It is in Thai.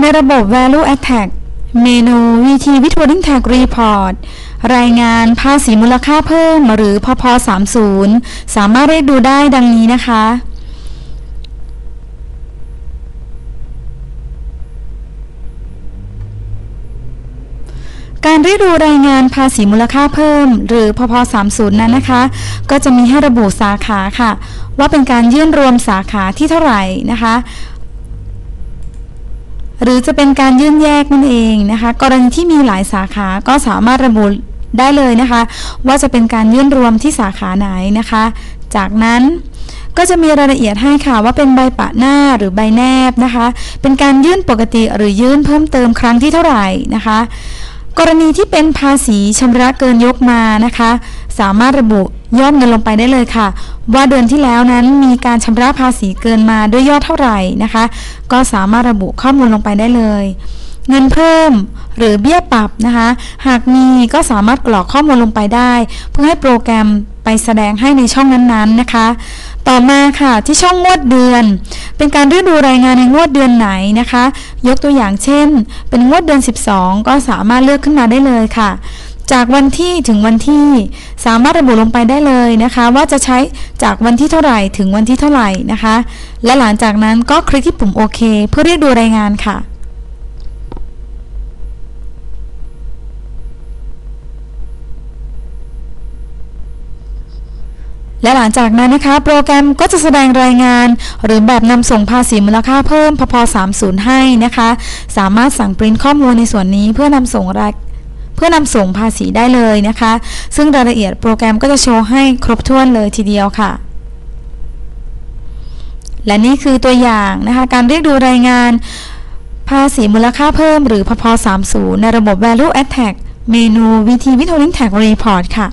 ในระบบ Value Attack เมนู VT Withholding Tax Report รายงานภาษีมูลค่าเพิ่มหรือพพ30 สามารถเรียกดูได้ดังนี้นะคะ การเรียกดูรายงานภาษีมูลค่าเพิ่ม หรือพพ30 นั้นนะคะ ก็จะมีให้ระบุสาขาค่ะ ว่าเป็นการยื่นรวมสาขาที่เท่าไหร่นะคะ หรือจะเป็นการยื่นแยกนั่นเองนะคะ กรณีที่มีหลายสาขาก็สามารถระบุได้เลยนะคะ ว่าจะเป็นการยื่นรวมที่สาขาไหนนะคะ จากนั้นก็จะมีรายละเอียดให้ค่ะว่าเป็นใบปะหน้าหรือใบแนบนะคะ เป็นการยื่นปกติหรือยื่นเพิ่มเติมครั้งที่เท่าไหร่นะคะ กรณีที่เป็นภาษีชำระเกินยกมานะคะ สามารถระบุ ยอดเงินลงไปได้เลยค่ะ ว่าเดือนที่แล้วนั้นมีการชำระภาษีเกินมาด้วยยอดเท่าไหร่นะคะ ก็สามารถระบุข้อมูลลงไปได้เลย เงินเพิ่มหรือเบี้ยปรับนะคะ หากมีก็สามารถกรอกข้อมูลลงไปได้ เพื่อให้โปรแกรมไปแสดงให้ในช่องนั้นๆนะคะ ต่อมาค่ะที่ช่องงวดเดือน เป็นการเรียกดูรายงานในงวดเดือนไหนนะคะ ยกตัวอย่างเช่น เป็นงวดเดือน 12 ก็สามารถเลือกขึ้นมาได้เลยค่ะ จากวันที่ถึงวันที่สามารถระบุลงไปได้เลยนะคะ ว่าจะใช้จากวันที่เท่าไหร่ถึงวันที่เท่าไหร่นะคะ และหลังจากนั้นก็คลิกที่ปุ่มโอเคเพื่อเรียกดูรายงานค่ะและหลังจากนั้นนะคะ โปรแกรมก็จะแสดงรายงาน หรือแบบนำส่งภาษีมูลค่าเพิ่มพพ30ให้นะคะ สามารถสั่งปริ้นข้อมูลในส่วนนี้เพื่อนำส่งราย เพื่อนำส่งภาษีได้เลยนะคะ ซึ่งรายละเอียดโปรแกรมก็จะโชว์ให้ครบถ้วนเลยทีเดียวค่ะ และนี่คือตัวอย่างนะคะการเรียกดูรายงาน ภาษีมูลค่าเพิ่มหรือพพ30ในระบบ Value Add Tag เมนูวิธีวิโทลินแท็กรีพอร์ตค่ะ